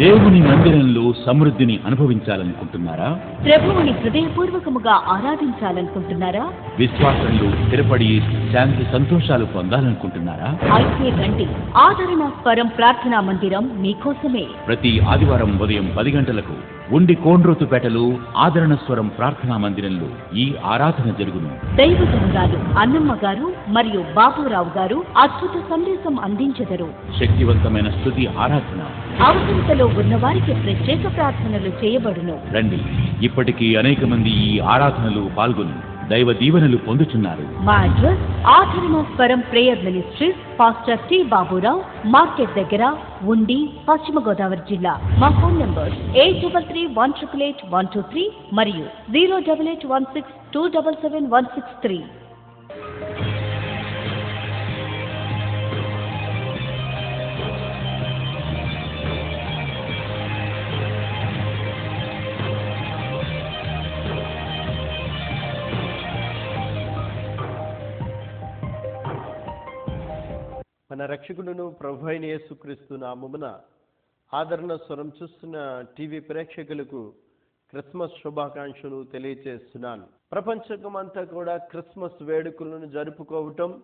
దేవుని మందిరంలో సమృద్ధిని అనుభవించాలనుకుంటున్నారా? ప్రభువుని హృదయపూర్వకముగా ఆరాధించాలనుకుంటున్నారా? విశ్వాసంలో స్థిరపడి శాంతి సంతోషాలు పొందాలనుకుంటున్నారా? అయితే రండి ఆదరణ స్వరం ప్రార్థనా మందిరం మీకోసమే. ప్రతి ఆదివారం ఉదయం పది గంటలకు ఉండి కోండ్రోతుపేటలో ఆదరణ స్వరం ప్రార్థనా మందిరంలో ఈ ఆరాధన జరుగును. దైవజనురాలు అన్నమ్మ గారు మరియు బాబురావు గారు అద్భుత సందేశం అందించెదరు. శక్తివంతమైన స్థుతి ఆరాధన. అవసరతలో ఉన్నవారికి ప్రత్యేక ప్రార్థనలు చేయబడును. రండి. ఇప్పటికీ అనేక మంది ఈ ఆరాధనలో పాల్గొని. దైవ దీవెనలు పొందుతున్నారు మా address Adarana prayer ministries pastor T Baburao market దగ్గర ఉండి పశ్చిమ గోదావరి జిల్లా. మా phone number eight double three one triple eight one two three మరియు zero double eight one six two double seven one six three. మన రక్షకుడును ప్రభు అయిన యేసుక్రీస్తు నామమున ఆదరణ స్వరం చూస్తున్న టీవీ ప్రేక్షకులకు క్రిస్మస్ శుభాకాంక్షలు తెలియచేస్తున్నాను. ప్రపంచకమంతా కూడా క్రిస్మస్ వేడుకలను జరుపుకోవటం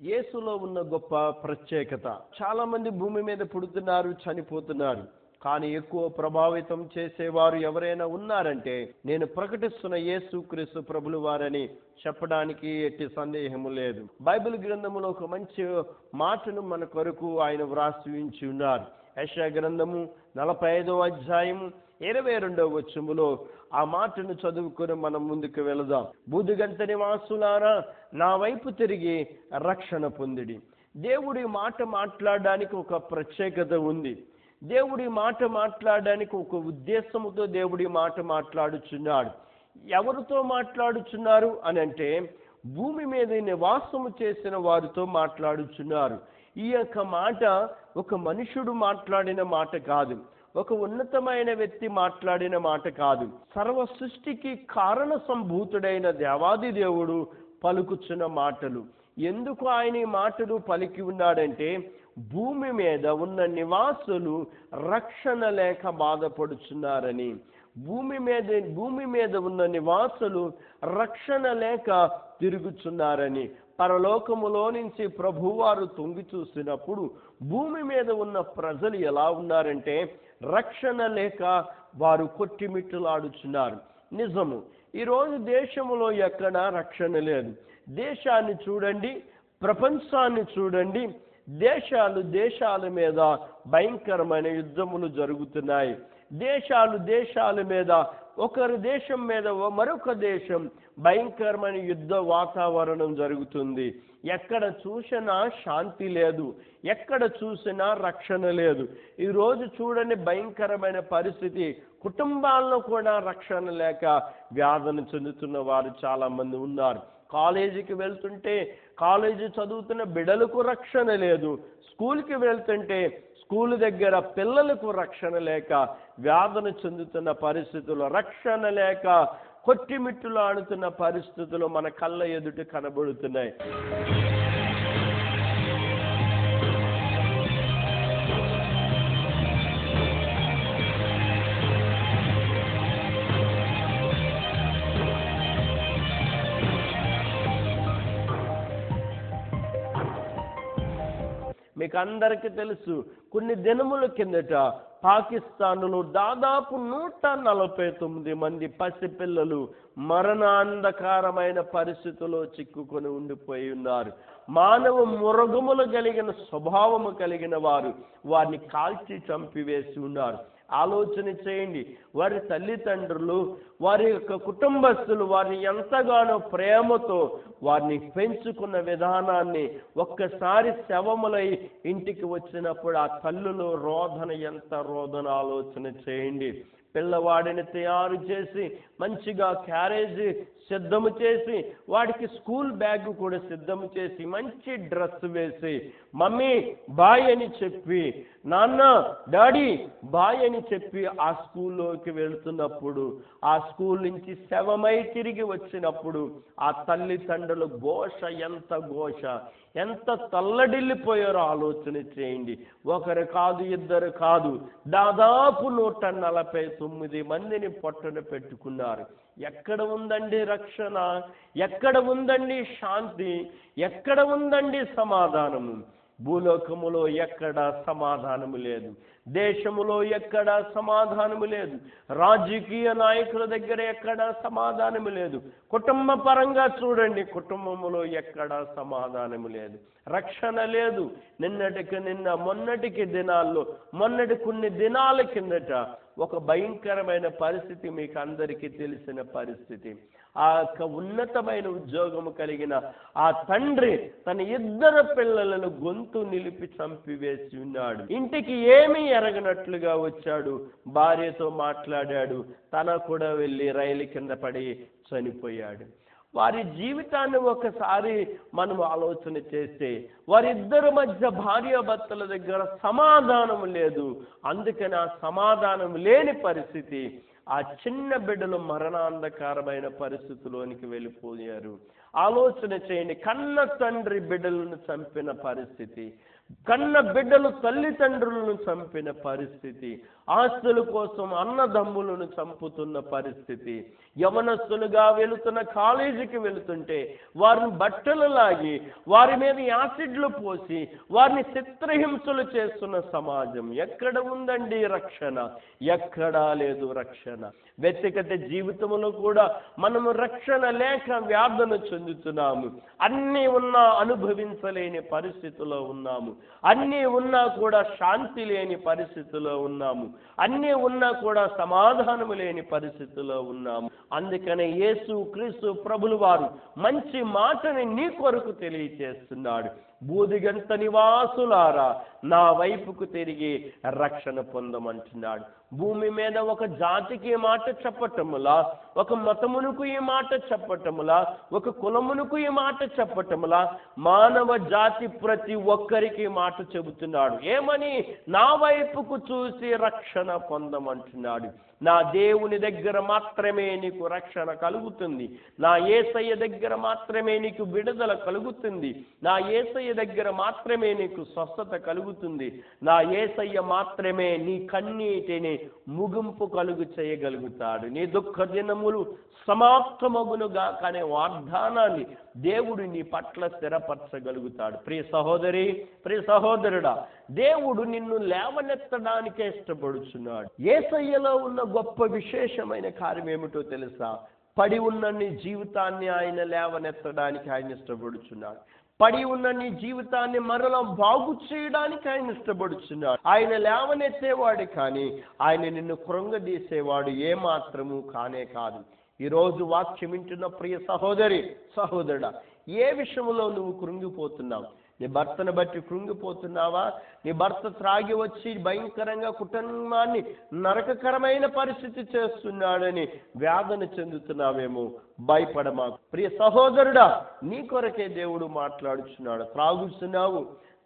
యేసులో ఉన్న గొప్ప ప్రత్యేకత. చాలామంది భూమి మీద పుడుతున్నారు చనిపోతున్నారు. కానీ ఎక్కువ ప్రభావితం చేసేవారు ఎవరైనా ఉన్నారంటే నేను ప్రకటిస్తున్న యేసు క్రీస్తు ప్రభులు వారని చెప్పడానికి ఎట్టి సందేహము లేదు. బైబిల్ గ్రంథములో ఒక మంచి మాటను మన కొరకు ఆయన వ్రాసి ఉన్నారు. యశా గ్రంథము నలభై ఐదవ అధ్యాయము ఇరవై రెండవ వచ్చములో ఆ మాటను చదువుకొని మనం ముందుకు వెళదాం. బుధుగంత నివాసులారా నా వైపు తిరిగి రక్షణ పొందిడి. దేవుడి మాట మాట్లాడడానికి ఒక ప్రత్యేకత ఉంది. దేవుడి మాట మాట్లాడడానికి ఒక ఉద్దేశముతో దేవుడి మాట మాట్లాడుచున్నాడు. ఎవరితో మాట్లాడుచున్నారు అని అంటే భూమి మీద నివాసము చేసిన వారితో మాట్లాడుచున్నారు. ఈ యొక్క మాట ఒక మనుషుడు మాట్లాడిన మాట కాదు. ఒక ఉన్నతమైన వ్యక్తి మాట్లాడిన మాట కాదు. సర్వ సృష్టికి కారణ సంభూతుడైన దేవాది దేవుడు పలుకుచున్న మాటలు. ఎందుకు ఆయన ఈ మాటలు పలికి ఉన్నాడంటే భూమి మీద ఉన్న నివాసులు రక్షణ లేక బాధపడుచున్నారని. భూమి మీద భూమి మీద ఉన్న నివాసులు రక్షణ లేక తిరుగుచున్నారని. పరలోకములో నుంచి ప్రభువారు తొంగి చూసినప్పుడు భూమి మీద ఉన్న ప్రజలు ఎలా ఉన్నారంటే రక్షణ లేక వారు కొట్టిమిట్టులాడుచున్నారు. నిజము ఈరోజు దేశంలో ఎక్కడ రక్షణ లేదు. దేశాన్ని చూడండి ప్రపంచాన్ని చూడండి దేశాలు దేశాల మీద భయంకరమైన యుద్ధములు జరుగుతున్నాయి. దేశాలు దేశాల మీద ఒకరి దేశం మీద మరొక దేశం భయంకరమైన యుద్ధ వాతావరణం జరుగుతుంది. ఎక్కడ చూసినా శాంతి లేదు ఎక్కడ చూసినా రక్షణ లేదు. ఈరోజు చూడని భయంకరమైన పరిస్థితి కుటుంబాల్లో కూడా రక్షణ లేక వ్యాధన చెందుతున్న వారు చాలా మంది ఉన్నారు. కాలేజీకి వెళ్తుంటే కాలేజీ చదువుతున్న బిడలకు రక్షణ లేదు. స్కూల్కి వెళ్తుంటే స్కూల్ దగ్గర పిల్లలకు రక్షణ లేక వ్యాధన చెందుతున్న పరిస్థితులు రక్షణ లేక కొట్టిమిట్టులు ఆడుతున్న పరిస్థితులు మన కళ్ళ ఎదుట కనబడుతున్నాయి. మీకు అందరికీ తెలుసు కొన్ని దినముల కిందట పాకిస్తాన్లో దాదాపు నూట నలభై తొమ్మిది మంది పసిపిల్లలు మరణాంధకారమైన పరిస్థితుల్లో చిక్కుకొని ఉండిపోయి ఉన్నారు. మానవ మురగములు కలిగిన స్వభావము కలిగిన వారు వారిని కాల్చి చంపివేసి ఉన్నారు. ఆలోచన చేయండి. వారి తల్లిదండ్రులు వారి యొక్క కుటుంబస్తులు వారిని ఎంతగానో ప్రేమతో వారిని పెంచుకున్న విధానాన్ని ఒక్కసారి శవములై ఇంటికి వచ్చినప్పుడు ఆ తల్లులు రోదన ఎంత రోదన ఆలోచన చేయండి. పిల్లవాడిని తయారు చేసి మంచిగా క్యారేజీ సిద్ధము చేసి వాడికి స్కూల్ బ్యాగ్ కూడా సిద్ధము చేసి మంచి డ్రెస్ వేసి మమ్మీ బాయ్ అని చెప్పి నాన్న డాడీ బాయ్ అని చెప్పి ఆ స్కూల్లోకి వెళ్తున్నప్పుడు ఆ స్కూల్ నుంచి శవమై తిరిగి వచ్చినప్పుడు ఆ తల్లిదండ్రుల ఘోష ఎంత ఘోష ఎంత తల్లడిల్లిపోయారో ఆలోచన చేయండి. ఒకరు కాదు ఇద్దరు కాదు. దాదాపు నూట నలభై తొమ్మిది మందిని పొట్టన పెట్టుకున్నారు. ఎక్కడ ఉందండి రక్షణ? ఎక్కడ ఉందండి శాంతి? ఎక్కడ ఉందండి సమాధానము భూలోకములో ఎక్కడ సమాధానము లేదు? దేశములో ఎక్కడ సమాధానము లేదు? రాజకీయ నాయకుల దగ్గర ఎక్కడ సమాధానము లేదు? కుటుంబ పరంగా చూడండి కుటుంబములో ఎక్కడ సమాధానము లేదు? రక్షణ లేదు. నిన్నటికి నిన్న మొన్నటికి దినాల్లో మొన్నటి కొన్ని దినాల కిందట ఒక భయంకరమైన పరిస్థితి మీకు అందరికీ తెలిసిన పరిస్థితి. ఆ యొక్క ఉన్నతమైన ఉద్యోగము కలిగిన ఆ తండ్రి తన ఇద్దరు పిల్లలను గొంతు నిలిపి చంపివేసి ఉన్నాడు. ఇంటికి ఏమీ ఎరగనట్లుగా వచ్చాడు. భార్యతో మాట్లాడాడు. తన కూడా వెళ్ళి రైలు కింద పడి చనిపోయాడు. వారి జీవితాన్ని ఒకసారి మనం ఆలోచన చేస్తే వారిద్దరి మధ్య భార్యాభర్తల దగ్గర సమాధానం లేదు. అందుకని ఆ సమాధానం లేని పరిస్థితి ఆ చిన్న బిడ్డలు మరణాంధకారమైన పరిస్థితిలోనికి వెళ్ళిపోయారు. ఆలోచన చేయండి కన్న తండ్రి బిడ్డలను చంపిన పరిస్థితి. కన్న బిడ్డలు తల్లిదండ్రులను చంపిన పరిస్థితి ఆస్తుల కోసం అన్నదమ్ములను చంపుతున్న పరిస్థితి యవనస్తులుగా వెళుతున్న కాలేజీకి వెళుతుంటే వారిని బట్టలు లాగి వారి మీద యాసిడ్లు పోసి వారిని చిత్రహింసలు చేస్తున్న సమాజం ఎక్కడ ఉందండి రక్షణ? ఎక్కడా లేదు రక్షణ. వ్యక్తిగత జీవితంలో కూడా మనము రక్షణ లేక వ్యాధులు చెందుతున్నాము. అన్నీ ఉన్నా అనుభవించలేని పరిస్థితిలో ఉన్నాము. అన్నీ ఉన్నా కూడా శాంతి లేని పరిస్థితిలో ఉన్నాము. అన్నీ ఉన్నా కూడా సమాధానము లేని పరిస్థితిలో ఉన్నాము. అందుకనే యేసు క్రీస్తు ప్రభులు వారు మంచి మాటని నీ కొరకు తెలియచేస్తున్నాడు. బూదిగంత నివాసులారా నా వైపుకు తిరిగి రక్షణ పొందమంటున్నాడు. భూమి మీద ఒక జాతికి ఈ మాట చెప్పటములా ఒక మతమునకు ఈ మాట చెప్పటములా ఒక కులమునకు ఈ మాట చెప్పటములా మానవ జాతి ప్రతి ఒక్కరికి ఈ మాట చెబుతున్నాడు. ఏమని? నా వైపుకు చూసి రక్షణ పొందమంటున్నాడు. నా దేవుని దగ్గర మాత్రమే నీకు రక్షణ కలుగుతుంది. నా ఏసయ్య దగ్గర మాత్రమే నీకు విడుదల కలుగుతుంది. నా ఏసయ్య దగ్గర మాత్రమే నీకు స్వస్థత కలుగుతుంది. నా ఏసయ్య మాత్రమే నీ కన్నీటిని ముగింపు కలుగు చేయగలుగుతాడు. నీ దుఃఖ దినములు సమాప్తమగునుగా కానీ వాగ్దానాన్ని దేవుడు నీ పట్ల స్థిరపరచగలుగుతాడు. ప్రియ సహోదరి ప్రియ సహోదరుడా దేవుడు నిన్ను లేవనెత్తడానికే ఇష్టపడుచున్నాడు. ఏసయ్యలో ఉన్న గొప్ప విశేషమైన కార్యం ఏమిటో తెలుసా? పడి ఉన్న నీ జీవితాన్ని ఆయన లేవనెత్తడానికి ఆయన ఇష్టపడుచున్నాడు. పడి ఉన్న నీ జీవితాన్ని మరలా బాగు చేయడానికి ఆయన ఇష్టపడుచున్నాడు. ఆయన లేవనెత్తేవాడు కానీ ఆయన నిన్ను కృంగదీసేవాడు ఏ మాత్రము కానే కాదు. ఈరోజు వాక్యం వింటున్న ప్రియ సహోదరి సహోదరుడా ఏ విషయంలో నువ్వు కృంగిపోతున్నావు? నీ భర్తను బట్టి కృంగిపోతున్నావా? నీ భర్త త్రాగి వచ్చి భయంకరంగా కుటుంబాన్ని నరకకరమైన పరిస్థితి చేస్తున్నాడని వేదన చెందుతున్నావేమో భయపడమా ప్రియ సహోదరుడా నీ కొరకే దేవుడు మాట్లాడుచున్నాడు. త్రాగుతున్నావు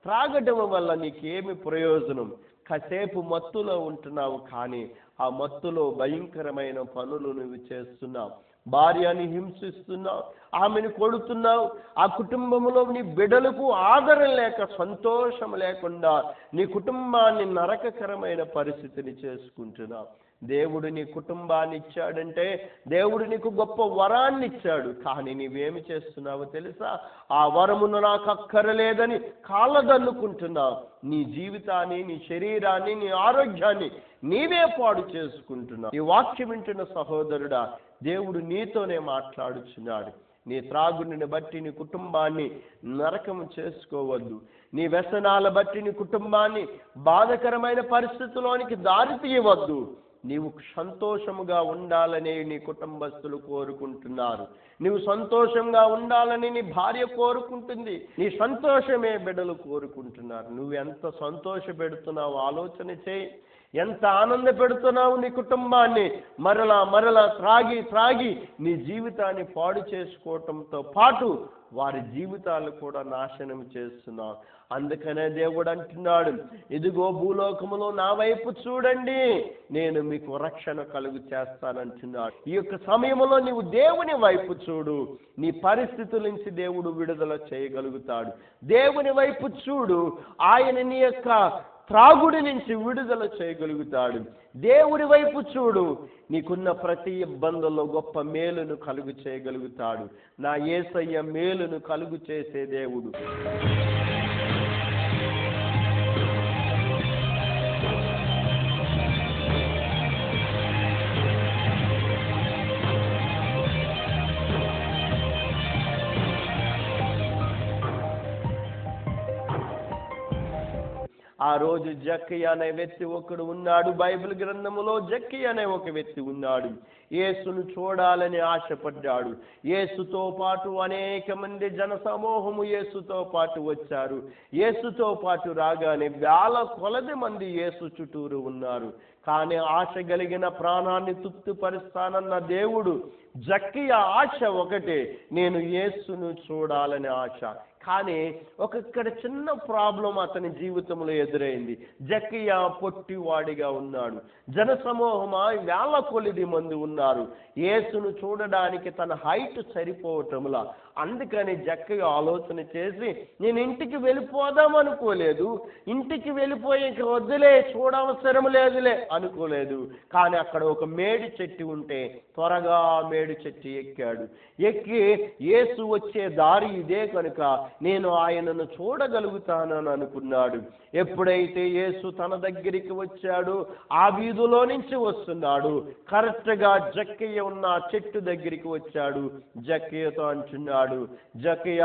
త్రాగటం వల్ల నీకేమి ప్రయోజనం? కాసేపు మత్తులో ఉంటున్నావు కానీ ఆ మత్తులో భయంకరమైన పనులు నువ్వు చేస్తున్నావు. భార్యని హింసిస్తున్నావు ఆమెను కొడుతున్నావు. ఆ కుటుంబంలో నీ బిడలకు ఆదరణ లేక సంతోషం లేకుండా నీ కుటుంబాన్ని నరకకరమైన పరిస్థితిని చేసుకుంటున్నావు. దేవుడు నీ కుటుంబాన్ని ఇచ్చాడంటే దేవుడు నీకు గొప్ప వరాన్ని ఇచ్చాడు. కానీ నీవేమి చేస్తున్నావో తెలుసా? ఆ వరమును నాకు అక్కరలేదని కాళ్ళదన్నుకుంటున్నావు నీ జీవితాన్ని నీ శరీరాన్ని నీ ఆరోగ్యాన్ని నీవే పాడు చేసుకుంటున్నావు. ఈ వాక్యం వింటున్న సహోదరుడా దేవుడు నీతోనే మాట్లాడుచున్నాడు. నీ త్రాగుడిని బట్టి నీ కుటుంబాన్ని నరకం చేసుకోవద్దు. నీ వ్యసనాల బట్టి నీ కుటుంబాన్ని బాధకరమైన పరిస్థితిలోనికి దారి తీయవద్దు. నీవు సంతోషముగా ఉండాలని నీ కుటుంబస్తులు కోరుకుంటున్నారు. నీవు సంతోషంగా ఉండాలని నీ భార్య కోరుకుంటుంది. నీ సంతోషమే బిడ్డలు కోరుకుంటున్నారు. నువ్వు ఎంత సంతోష పెడుతున్నావు ఆలోచన చేయి. ఎంత ఆనంద పెడుతున్నావు నీ కుటుంబాన్ని? మరలా మరలా త్రాగి త్రాగి నీ జీవితాన్ని పాడు చేసుకోవటంతో పాటు వారి జీవితాలు కూడా నాశనం చేస్తున్నావు. అందుకనే దేవుడు అంటున్నాడు ఇదిగో భూలోకములో నా వైపు చూడండి నేను మీకు రక్షణ కలుగు చేస్తానంటున్నాడు. ఈ యొక్క సమయంలో నీవు దేవుని వైపు చూడు నీ పరిస్థితుల నుంచి దేవుడు విడుదల చేయగలుగుతాడు. దేవుని వైపు చూడు ఆయన నీ యొక్క త్రాగుడి నుంచి విడుదల చేయగలుగుతాడు. దేవుడి వైపు చూడు. నీకున్న ప్రతి ఇబ్బందుల్లో గొప్ప మేలును కలుగు చేయగలుగుతాడు. నా ఏసయ్య మేలును కలుగు చేసే దేవుడు. రోజు జక్కి అనే వ్యక్తి ఒకడు ఉన్నాడు. బైబిల్ గ్రంథములో జక్కి అనే ఒక వ్యక్తి ఉన్నాడు. యేసును చూడాలని ఆశపడ్డాడు. యేసుతో పాటు అనేక మంది జన సమూహము యేసుతో పాటు వచ్చారు. యేసుతో పాటు రాగానే వేల కొలది మంది యేసు చుట్టూరు ఉన్నారు. కానీ ఆశ కలిగిన ప్రాణాన్ని తృప్తిపరుస్తానన్న దేవుడు జక్కియ ఆశ ఒకటే నేను యేసును చూడాలని ఆశ. కానీ ఒక ఇక్కడ చిన్న ప్రాబ్లం అతని జీవితంలో ఎదురైంది. జక్కియ పొట్టివాడిగా ఉన్నాడు. జనసమూహమా వేల కొలిది మంది ఉన్నారు. యేసును చూడడానికి తన హైట్ సరిపోవటంలా. అందుకని జక్కయ్య ఆలోచన చేసి నేను ఇంటికి వెళ్ళిపోదాం అనుకోలేదు. ఇంటికి వెళ్ళిపోయి ఇంక వద్దులే చూడవసరం లేదులే అనుకోలేదు. కానీ అక్కడ ఒక మేడి చెట్టు ఉంటే త్వరగా మేడు చెట్టు ఎక్కాడు. ఎక్కి యేసు వచ్చే దారి ఇదే కనుక నేను ఆయనను చూడగలుగుతానని అనుకున్నాడు. ఎప్పుడైతే యేసు తన దగ్గరికి వచ్చాడు ఆ వీధిలో నుంచి వస్తున్నాడు. కరెక్ట్గా జక్కయ్య ఉన్న చెట్టు దగ్గరికి వచ్చాడు. జక్కయ్యతో అంటున్నాడు జక్కయ్య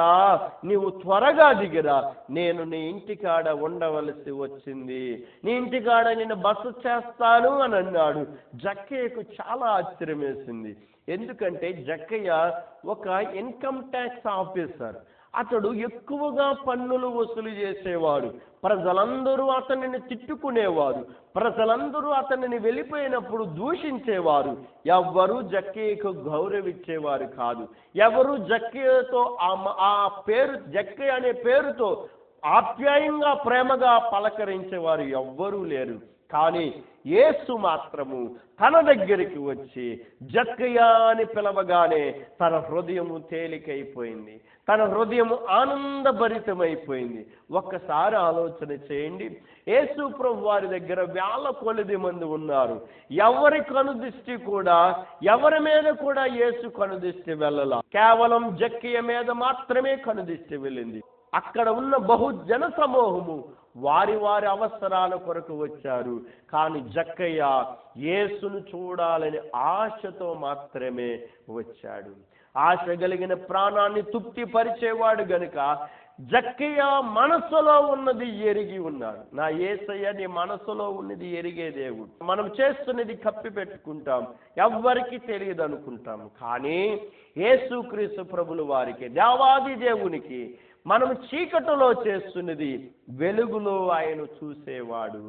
నీవు త్వరగా దిగిరా. నేను నీ ఇంటికాడ ఉండవలసి వచ్చింది. నీ ఇంటికాడ నేను బస చేస్తాను అని అన్నాడు. జక్కయ్యకు చాలా ఆశ్చర్యం చేసింది. ఎందుకంటే జక్కయ్య ఒక ఇన్కమ్ ట్యాక్స్ ఆఫీసర్. అతడు ఎక్కువగా పన్నులు వసూలు చేసేవాడు. ప్రజలందరూ అతనిని తిట్టుకునేవారు. ప్రజలందరూ అతనిని వెళ్ళిపోయినప్పుడు దూషించేవారు. ఎవ్వరూ జక్కయ్యకు గౌరవించేవారు కాదు. ఎవరు జక్కయ్యతో ఆ ఆ పేరు జక్కయ్య అనే పేరుతో ఆప్యాయంగా ప్రేమగా పలకరించేవారు ఎవ్వరూ లేరు. కానీ యేసు మాత్రము తన దగ్గరికి వచ్చి జక్కయ్య అని పిలవగానే తన హృదయము తేలికైపోయింది. తన హృదయము ఆనందభరితమైపోయింది. ఒక్కసారి ఆలోచన చేయండి. యేసు ప్రభు వారి దగ్గర వేల కొలది మంది ఉన్నారు. ఎవరి కనుదృష్టి కూడా ఎవరి మీద కూడా యేసు కనుదృష్టి వెళ్ళల. కేవలం జక్కయ్య మీద మాత్రమే కనుదృష్టి వెళ్ళింది. అక్కడ ఉన్న బహుజన సమూహము వారి వారి అవసరాల కొరకు వచ్చారు. కానీ జక్కయ్య యేసును చూడాలని ఆశతో మాత్రమే వచ్చాడు. ఆశ కలిగిన ప్రాణాన్ని తృప్తిపరిచేవాడు గనుక జక్కయ్య మనసులో ఉన్నది ఎరిగి ఉన్నాడు. నా ఏసయ్య నీ మనసులో ఉన్నది ఎరిగే దేవుడు. మనం చేస్తున్నది కప్పి పెట్టుకుంటాం. ఎవ్వరికి తెలియదు అనుకుంటాం కానీ యేసుక్రీస్తు ప్రభులు వారికి దేవాది దేవునికి మనం చీకటిలో చేస్తున్నది వెలుగులో ఆయన చూసేవాడు.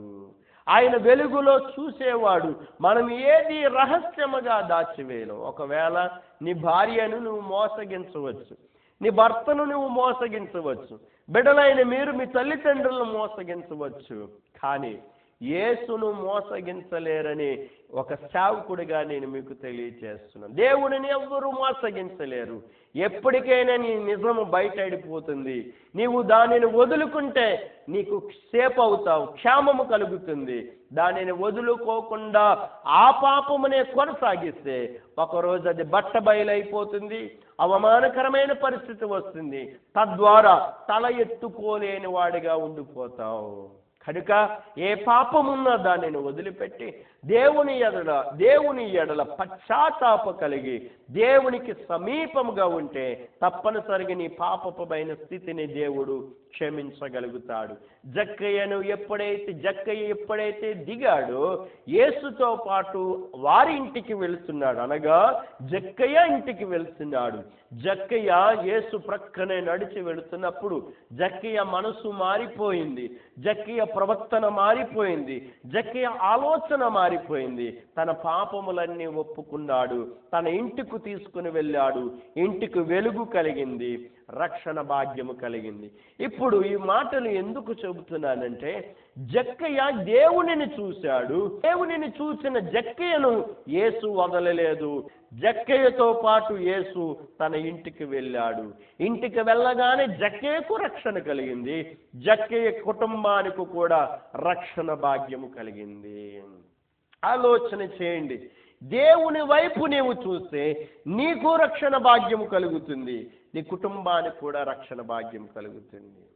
ఆయన వెలుగులో చూసేవాడు. మనం ఏది రహస్యముగా దాచివేయను ఒకవేళ నీ భార్యను నువ్వు మోసగించవచ్చు నీ భర్తను నువ్వు మోసగించవచ్చు బిడ్డలైన మీరు మీ తల్లిదండ్రులను మోసగించవచ్చు. కానీ యేసును మోసగించలేరని ఒక సేవకుడిగా నేను మీకు తెలియచేస్తున్నాను. దేవుడిని ఎవ్వరూ మోసగించలేరు. ఎప్పటికైనా నీ నిజము బయటడిపోతుంది నీవు దానిని వదులుకుంటే నీకు సేఫ్ అవుతావు క్షేమము కలుగుతుంది. దానిని వదులుకోకుండా ఆ పాపమునే కొనసాగిస్తే ఒకరోజు అది బట్ట బయలైపోతుంది అవమానకరమైన పరిస్థితి వస్తుంది. తద్వారా తల ఎత్తుకోలేని వాడిగా ఉండిపోతావు. కనుక ఏ పాపమున్నా దానిని వదిలిపెట్టి దేవుని ఎడల దేవుని ఎడల పశ్చాత్తాప కలిగి దేవునికి సమీపముగా ఉంటే తప్పనిసరిగా నీ పాపపమైన స్థితిని దేవుడు క్షమించగలుగుతాడు. జక్కయ్యను ఎప్పుడైతే జక్కయ్య ఎప్పుడైతే దిగాడో యేసుతో పాటు వారి ఇంటికి వెళుతున్నాడు. అనగా జక్కయ్య ఇంటికి వెళుతున్నాడు. జక్కయ్య యేసు ప్రక్కనే నడిచి వెళుతున్నప్పుడు జక్కయ్య మనసు మారిపోయింది. జక్కయ్య ప్రవర్తన మారిపోయింది. జక్కయ్య ఆలోచన మారి జారిపోయింది. తన పాపములన్నీ ఒప్పుకున్నాడు. తన ఇంటికి తీసుకుని వెళ్ళాడు. ఇంటికి వెలుగు కలిగింది. రక్షణ భాగ్యము కలిగింది. ఇప్పుడు ఈ మాటలు ఎందుకు చెబుతున్నానంటే జక్కయ్య దేవునిని చూశాడు. దేవునిని చూసిన జక్కయ్యను యేసు వదలలేదు. జక్కయ్యతో పాటు యేసు తన ఇంటికి వెళ్ళాడు. ఇంటికి వెళ్ళగానే జక్కయ్యకు రక్షణ కలిగింది. జక్కయ్య కుటుంబానికి కూడా రక్షణ భాగ్యము కలిగింది. ఆలోచన చేయండి. దేవుని వైపు నీవు చూస్తే నీకు రక్షణ భాగ్యం కలుగుతుంది. నీ కుటుంబానికి కూడా రక్షణ భాగ్యం కలుగుతుంది.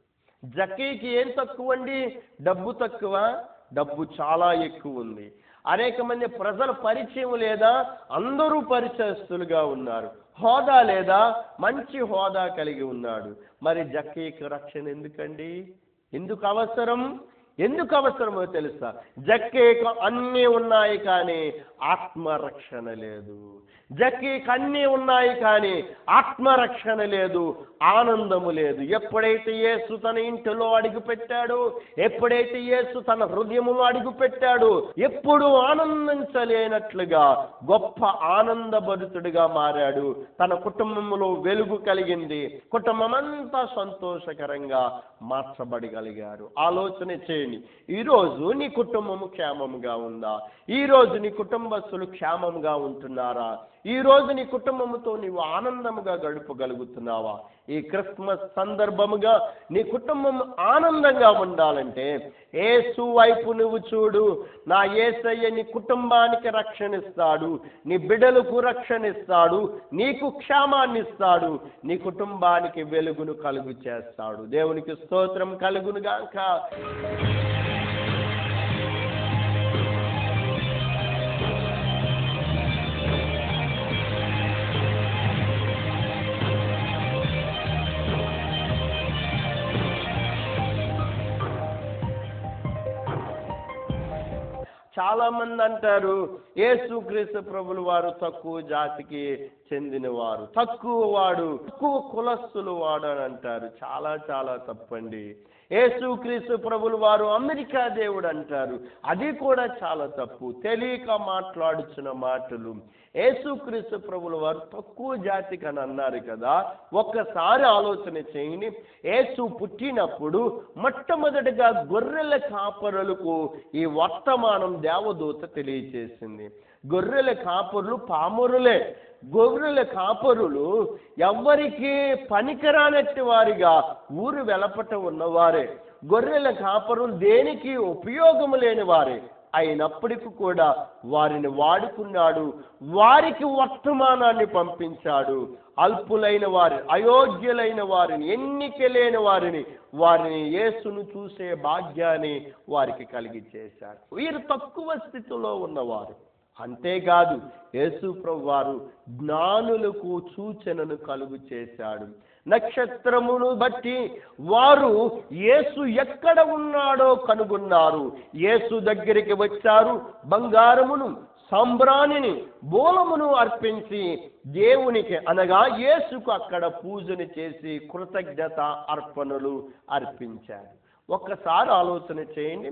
జక్కీకి ఏం తక్కువ అండి డబ్బు తక్కువ? డబ్బు చాలా ఎక్కువ ఉంది. అనేక మంది ప్రజల పరిచయం లేదా అందరూ పరిచయస్తులుగా ఉన్నారు. హోదా లేదా? మంచి హోదా కలిగి ఉన్నాడు. మరి జక్కీకి రక్షణ ఎందుకండి? ఎందుకు అవసరం? ఎందుకు అవసరమో తెలుసా? జక్కేకు అన్నీ ఉన్నాయి కానీ ఆత్మరక్షణ లేదు. జక్కీకి అన్నీ ఉన్నాయి కానీ ఆత్మరక్షణ లేదు ఆనందము లేదు. ఎప్పుడైతే యేసు తన ఇంటిలో అడుగుపెట్టాడు ఎప్పుడైతే యేసు తన హృదయములో అడుగుపెట్టాడు ఎప్పుడు ఆనందించలేనట్లుగా గొప్ప ఆనందభరితుడిగా మారాడు. తన కుటుంబంలో వెలుగు కలిగింది. కుటుంబం అంతా సంతోషకరంగా మార్చబడగలిగారు. ఆలోచన చేయండి ఈరోజు నీ కుటుంబము క్షేమముగా ఉందా? ఈ నీ కుటుంబస్తులు క్షేమంగా ఉంటున్నారా? ఈరోజు నీ కుటుంబముతో నీవు ఆనందముగా గడుపగలుగుతున్నావా? ఈ క్రిస్మస్ సందర్భముగా నీ కుటుంబం ఆనందంగా ఉండాలంటే ఏసు వైపు నువ్వు చూడు. నా ఏసయ్య నీ కుటుంబానికి రక్షణిస్తాడు. నీ బిడ్డలకు రక్షణ ఇస్తాడు నీకు క్షేమాన్ని ఇస్తాడు నీ కుటుంబానికి వెలుగును కలుగు చేస్తాడు. దేవునికి స్తోత్రం కలుగునుగాక. చాలామంది చాలా మంది అంటారు యేసుక్రీస్తు ప్రభులు వారు తక్కువ జాతికి చెందినవారు తక్కువ వాడు తక్కువ కులస్తులు వాడు అని అంటారు. చాలా చాలా తప్పండి. యేసుక్రీస్తు ప్రభులు వారు అమెరికా దేవుడు అంటారు. అది కూడా చాలా తప్పు. తెలియక మాట్లాడుచున్న మాటలు. యేసుక్రీస్తు ప్రభుల వారు తక్కువ జాతికి అని అన్నారు కదా ఒక్కసారి ఆలోచన చేయని యేసు పుట్టినప్పుడు మొట్టమొదటిగా గొర్రెల కాపరులకు ఈ వర్తమానం దేవదూత తెలియచేసింది. గొర్రెల కాపరులు పామరులే. గొర్రెల కాపరులు ఎవ్వరికీ పనికిరానట్టి వారిగా ఊరు వెలపట ఉన్నవారే. గొర్రెల కాపరులు దేనికి ఉపయోగము లేని వారే? అయినప్పటికీ కూడా వారిని వాడుకున్నాడు వారికి వర్తమానాన్ని పంపించాడు. అల్పులైన వారి అయోగ్యులైన వారిని ఎన్నిక లేని వారిని వారిని యేసును చూసే భాగ్యాన్ని వారికి కలిగి చేశాడు వీరు తక్కువ స్థితిలో ఉన్నవారు. అంతేకాదు యేసు ప్రభు వారు జ్ఞానులకు సూచనను కలుగు చేశాడు. నక్షత్రమును బట్టి వారు యేసు ఎక్కడ ఉన్నాడో కనుగొన్నారు. యేసు దగ్గరికి వచ్చారు బంగారమును సంబ్రాణిని బోలమును అర్పించి దేవునికి అనగా యేసుకు అక్కడ పూజను చేసి కృతజ్ఞత అర్పణలు అర్పించారు. ఒక్కసారి ఆలోచన చేయండి.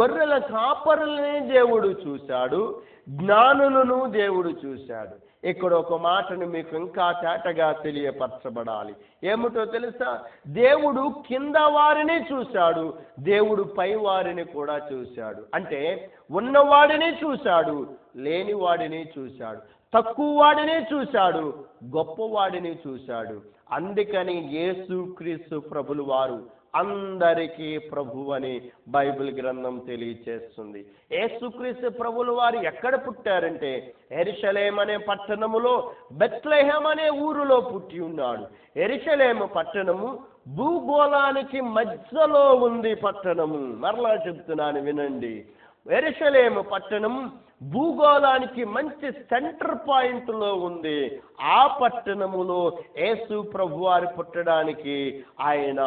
గొర్రెల కాపరులనే దేవుడు చూశాడు జ్ఞానులను దేవుడు చూశాడు. ఇక్కడ ఒక మాటను మీకు ఇంకా తేటగా తెలియపరచబడాలి. ఏమిటో తెలుసా? దేవుడు కింద వారిని చూశాడు దేవుడు పై వారిని కూడా చూశాడు. అంటే ఉన్నవాడిని చూశాడు లేనివాడిని చూశాడు. తక్కువ వాడిని చూశాడు గొప్పవాడిని చూశాడు. అందుకని యేసు క్రీస్తు ప్రభులు వారు అందరికీ ప్రభు అని బైబిల్ గ్రంథం తెలియచేస్తుంది. ఏసుక్రీస్తు ప్రభులు వారు ఎక్కడ పుట్టారంటే ఎరిశలేం అనే పట్టణములో బెత్లెహం అనే ఊరులో పుట్టి ఉన్నాడు. ఎరిషలేమ పట్టణము భూగోళానికి మధ్యలో ఉంది పట్టణము. మరలా చెప్తున్నాను వినండి. ఎరుషలేము పట్టణం భూగోళానికి మంచి సెంటర్ పాయింట్లో ఉంది. ఆ పట్టణములో యేసు ప్రభు వారు పుట్టడానికి ఆయన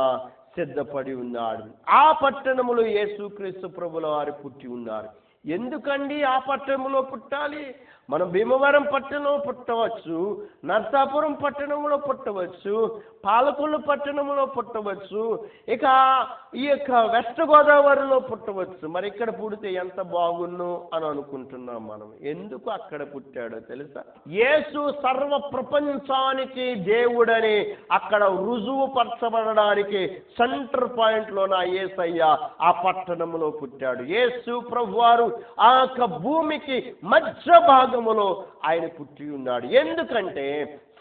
సిద్ధపడి ఉన్నాడు. ఆ పట్టణములో యేసుక్రీస్తు ప్రభుల వారు పుట్టి ఉన్నారు. ఎందుకండి ఆ పట్టణంలో పుట్టాలి? మనం భీమవరం పట్టణంలో పుట్టవచ్చు నర్సాపురం పట్టణంలో పుట్టవచ్చు పాలకొల్లు పట్టణంలో పుట్టవచ్చు ఇక ఈ యొక్క వెస్ట్ గోదావరిలో పుట్టవచ్చు. మరి ఇక్కడ పుడితే ఎంత బాగున్ను అని అనుకుంటున్నాం మనం. ఎందుకు అక్కడ పుట్టాడో తెలుసా? యేసు సర్వ ప్రపంచానికి దేవుడని అక్కడ రుజువు పరచబడడానికి సెంటర్ పాయింట్లో నా యేసయ్య ఆ పట్టణంలో పుట్టాడు. యేసు ప్రభువారు ఆ యొక్క భూమికి మధ్య భాగములో ఆయన పుట్టి ఉన్నాడు. ఎందుకంటే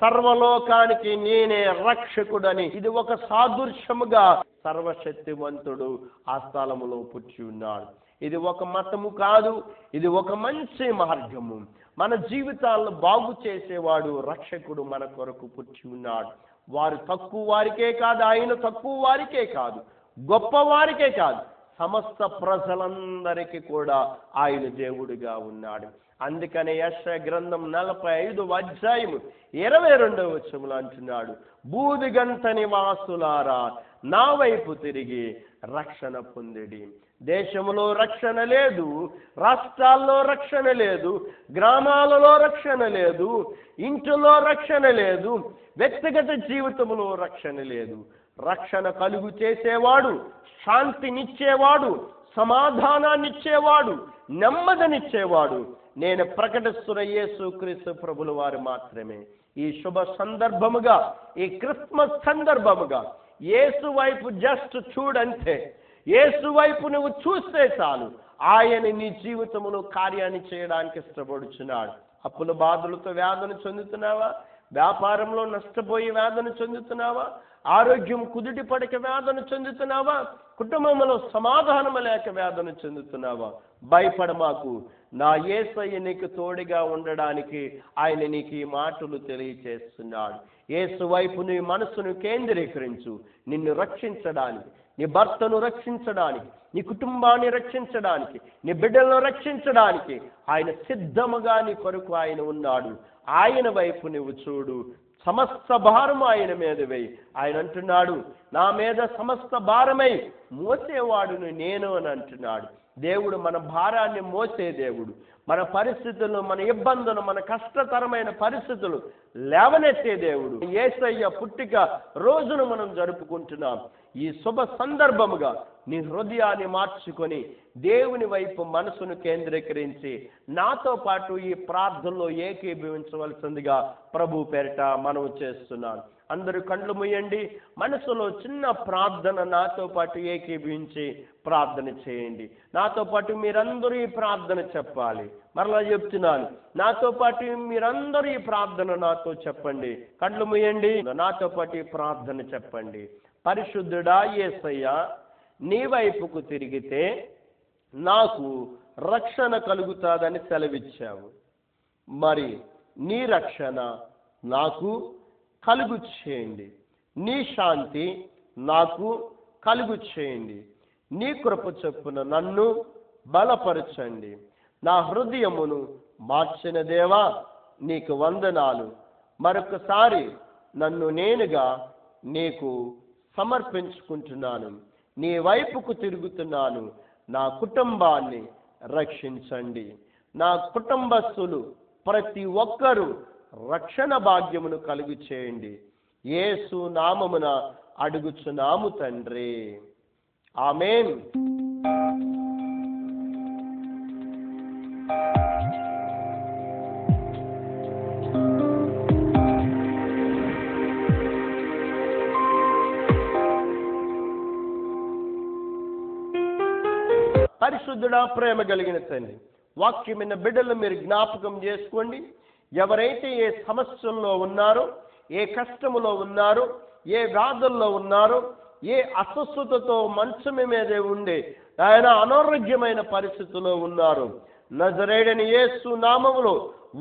సర్వలోకానికి నేనే రక్షకుడని ఇది ఒక సాదృశ్యముగా సర్వశక్తివంతుడు ఆ స్థలములో పుట్టి ఉన్నాడు. ఇది ఒక మతము కాదు ఇది ఒక మంచి మార్గము. మన జీవితాలను బాగు చేసేవాడు రక్షకుడు మన కొరకు పుట్టి ఉన్నాడు. వారు తక్కువ వారికే కాదు ఆయన తక్కువ వారికే కాదు గొప్ప వారికే కాదు. సమస్త ప్రజలందరికీ కూడా ఆయన దేవుడిగా ఉన్నాడు. అందుకనే యశ గ్రంథం నలభై ఐదు అధ్యాయము ఇరవై రెండవ వచ్చములు అంటున్నాడు బూదిగంత నివాసులారా నా వైపు తిరిగి రక్షణ పొందిడి. దేశంలో రక్షణ లేదు రాష్ట్రాల్లో రక్షణ లేదు గ్రామాలలో రక్షణ లేదు ఇంటిలో రక్షణ లేదు వ్యక్తిగత జీవితంలో రక్షణ లేదు. రక్షణ కలుగు చేసేవాడు శాంతినిచ్చేవాడు సమాధానాన్నిచ్చేవాడు నెమ్మదనిచ్చేవాడు. నేను ప్రకటిస్తున్న యేసు క్రీస్తు ప్రభుల వారు మాత్రమే. ఈ శుభ సందర్భముగా ఈ క్రిస్మస్ సందర్భముగా యేసు వైపు జస్ట్ చూడంతే యేసు వైపు నువ్వు చూస్తే చాలు ఆయన నీ జీవితంలో కార్యాన్ని చేయడానికి ఇష్టపడుచున్నాడు. అప్పుల బాధలతో వ్యాధులు చెందుతున్నావా? వ్యాపారంలో నష్టపోయి వేదన చెందుతున్నావా? ఆరోగ్యం కుదుటి పడక వేదన చెందుతున్నావా? కుటుంబంలో సమాధానం లేక వేదన చెందుతున్నావా? భయపడమాకు నా ఏసయ్య నీకు తోడుగా ఉండడానికి ఆయన నీకు ఈ మాటలు తెలియచేస్తున్నాడు. ఏసు వైపు నీ మనసును కేంద్రీకరించు. నిన్ను రక్షించడానికి నీ భర్తను రక్షించడానికి నీ కుటుంబాన్ని రక్షించడానికి నీ బిడ్డలను రక్షించడానికి ఆయన సిద్ధముగా నీ కొరకు ఆయన ఉన్నాడు. ఆయన వైపు నువ్వు చూడు. సమస్త భారం ఆయన మీద వేయి. ఆయన అంటున్నాడు నా మీద సమస్త భారమై మోసేవాడును నేను అని అంటున్నాడు. దేవుడు మన భారాన్ని మోసే దేవుడు. మన పరిస్థితులు మన ఇబ్బందులు మన కష్టతరమైన పరిస్థితులు లేవనెత్తే దేవుడు. ఏసయ్య పుట్టిక రోజును మనం జరుపుకుంటున్నాం. ఈ శుభ సందర్భముగా నీ హృదయాన్ని మార్చుకొని దేవుని వైపు మనసును కేంద్రీకరించి నాతో పాటు ఈ ప్రార్థనలో ఏకీభవించవలసిందిగా ప్రభు పేరిట మనవి చేస్తున్నాను. అందరూ కళ్ళు ముయ్యండి మనసులో చిన్న ప్రార్థన నాతో పాటు ఏకీభవించి ప్రార్థన చేయండి. నాతో పాటు మీరందరూ ఈ ప్రార్థన చెప్పాలి. మరలా చెప్తున్నాను నాతో పాటు మీరందరూ ఈ ప్రార్థన నాతో చెప్పండి. కళ్ళు ముయ్యండి నాతో పాటు ఈ ప్రార్థన చెప్పండి. పరిశుద్ధుడా యేసయ్య నీ వైపుకు తిరిగితే నాకు రక్షణ కలుగుతాదని సెలవిచ్చావు. మరి నీ రక్షణ నాకు కలుగు చేయండి. నీ శాంతి నాకు కలుగు చేయండి. నీ కృప చొప్పున నన్ను బలపరచండి. నా హృదయమును మార్చిన దేవా నీకు వందనాలు. మరొకసారి నన్ను నేనుగా నీకు సమర్పించుకుంటున్నాను. నీ వైపుకు తిరుగుతున్నాను. నా కుటుంబాన్ని రక్షించండి. నా కుటుంబస్తులు ప్రతి ఒక్కరూ రక్షణ భాగ్యమును కలుగు చేయండి. యేసు నామమున అడుగుచున్నాము తండ్రి. ఆమెన్. పరిశుద్ధుడా ప్రేమ కలిగిన తండ్రి. వాక్యమైన బిడ్డలు మీరు జ్ఞాపకం చేసుకోండి. ఎవరైతే ఏ సమస్యల్లో ఉన్నారో ఏ కష్టములో ఉన్నారో ఏ వ్యాధుల్లో ఉన్నారో ఏ అస్వస్థతతో మంచం మీదే ఉండే ఆయన అనారోగ్యమైన పరిస్థితిలో ఉన్నారు నజరేడని యేసు నామములో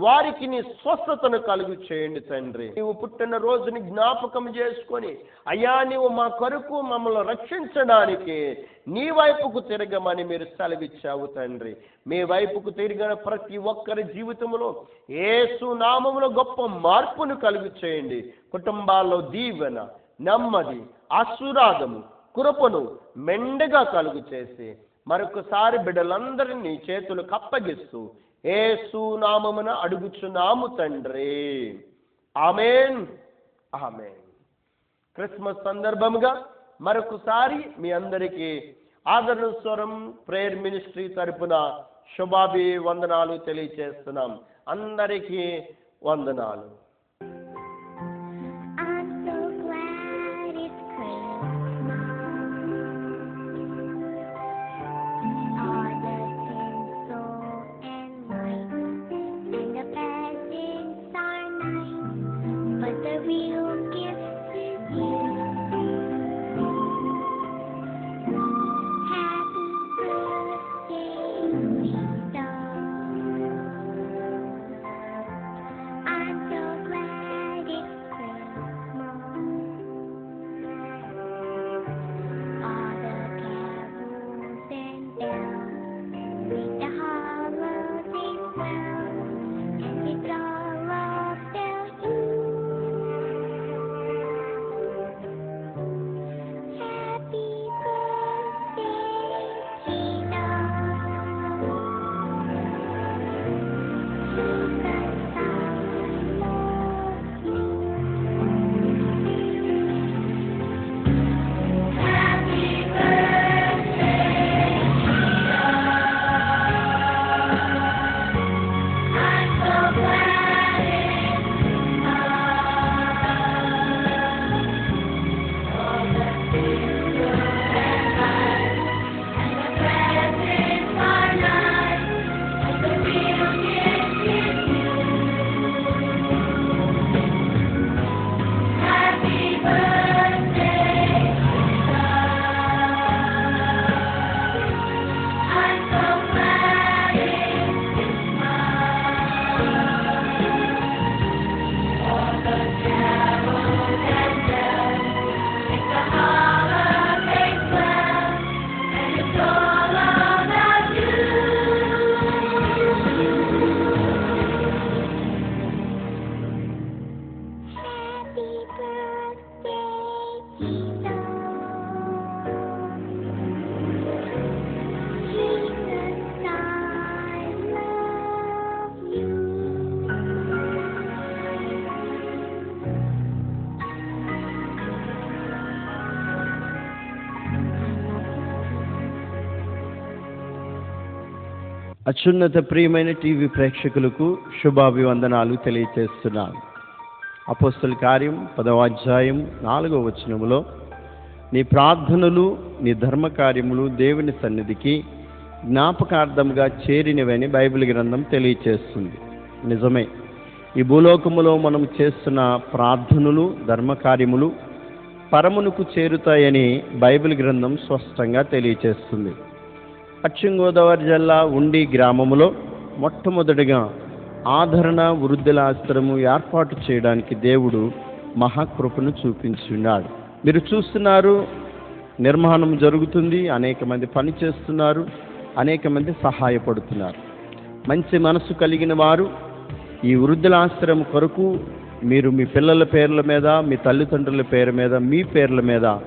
వారికి నీ స్వస్థతను కలుగు చేయండి తండ్రి. నీవు పుట్టిన రోజుని జ్ఞాపకం చేసుకొని అయ్యా నీవు మా కొరకు మమ్మల్ని రక్షించడానికి నీ వైపుకు తిరగమని మీరు సెలవిచ్చావు తండ్రి. మీ వైపుకు తిరిగిన ప్రతి ఒక్కరి జీవితంలో ఏసు నామములో గొప్ప మార్పును కలుగు చేయండి కుటుంబాల్లో దీవెన నెమ్మది ఆశీర్వాదము కృపను మెండగా కలుగు చేసి మరొకసారి బిడ్డలందరినీ నీ చేతులు కప్పగిస్తూ ఏ సునామమున అడుగుచున్నాము తండ్రి. ఆమెన్. ఆమెన్. క్రిస్మస్ సందర్భముగా మరొకసారి మీ అందరికీ ఆదరణ స్వరం ప్రేయర్ మినిస్ట్రీ తరపున శుభాభి వందనాలు తెలియచేస్తున్నాం. అందరికీ వందనాలు. అత్యున్నత ప్రియమైన టీవీ ప్రేక్షకులకు శుభాభివందనాలు తెలియచేస్తున్నాను. అపోస్తుల కార్యం పదవ అధ్యాయం నాలుగవ వచనములో నీ ప్రార్థనలు నీ ధర్మ కార్యములు దేవుని సన్నిధికి జ్ఞాపకార్థంగా చేరినవని బైబిల్ గ్రంథం తెలియచేస్తుంది. నిజమే ఈ భూలోకములో మనం చేస్తున్న ప్రార్థనలు ధర్మకార్యములు పరమునకు చేరుతాయని బైబిల్ గ్రంథం స్పష్టంగా తెలియచేస్తుంది. పశ్చిమ గోదావరి జిల్లా ఉండి గ్రామములో మొట్టమొదటిగా ఆదరణ వృద్ధుల ఆశ్రమం ఏర్పాటు చేయడానికి దేవుడు మహాకృపను చూపించున్నాడు. మీరు చూస్తున్నారు నిర్మాణం జరుగుతుంది అనేక మంది పని చేస్తున్నారు అనేక మంది సహాయపడుతున్నారు. మంచి మనసు కలిగిన వారు ఈ వృద్ధుల ఆశ్రమం కొరకు మీరు మీ పిల్లల పేర్ల మీద మీ తల్లిదండ్రుల పేరు మీద మీ పేర్ల మీద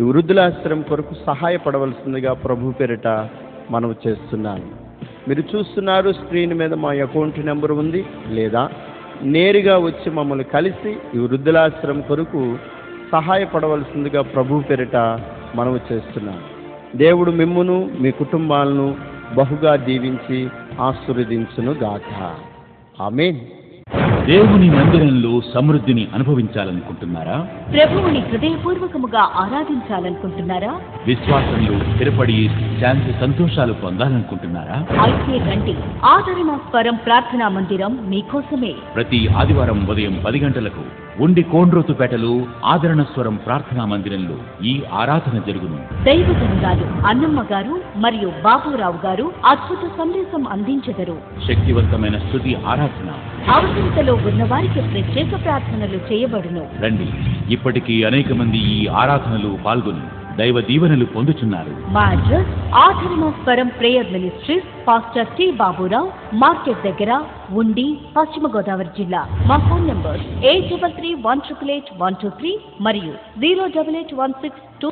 ఈ వృద్ధుల ఆశ్రమం కొరకు సహాయపడవలసిందిగా ప్రభు పేరిట మనవి చేస్తున్నాను. మీరు చూస్తున్నారు స్క్రీన్ మీద మా అకౌంట్ నెంబర్ ఉంది. లేదా నేరుగా వచ్చి మమ్మల్ని కలిసి ఈ వృద్ధులాశ్రమం కొరకు సహాయపడవలసిందిగా ప్రభు పేరిట మనవి చేస్తున్నాను దేవుడు మిమ్మును మీ కుటుంబాలను బహుగా దీవించి ఆశీర్వదించును గాక ఆమెన్. దేవుని మందిరంలో సమృద్ధిని అనుభవించాలనుకుంటున్నారా? ప్రభువుని హృదయపూర్వకముగా ఆరాధించాలనుకుంటున్నారా? విశ్వాసంలో స్థిరపడి శాంతి సంతోషాలు పొందాలనుకుంటున్నారా? అయితే రండి ఆదరణ స్వరం ప్రార్థనా మందిరం మీకోసమే. ప్రతి ఆదివారం ఉదయం పది గంటలకు ఉండి కోండ్రోతుపేటలో ఆదరణ స్వరం ప్రార్థనా మందిరంలో ఈ ఆరాధన జరుగును. దైవజనురాలు అన్నమ్మ గారు మరియు బాబురావు గారు అద్భుత సందేశం అందించెదరు. శక్తివంతమైన స్థుతి ఆరాధన. అవసరతలో ఉన్నవారికి ప్రత్యేక ప్రార్థనలు చేయబడును. రండి. ఇప్పటికీ అనేక మంది ఈ ఆరాధనలో పాల్గొని దైవ దీవెనలు పొందుచున్నారు. మా address Swaram prayer ministries pastor T Baburao market దగ్గర ఉండి పశ్చిమ గోదావరి జిల్లా. మా phone number eight double three one triple eight one two three మరియు zero double eight one six two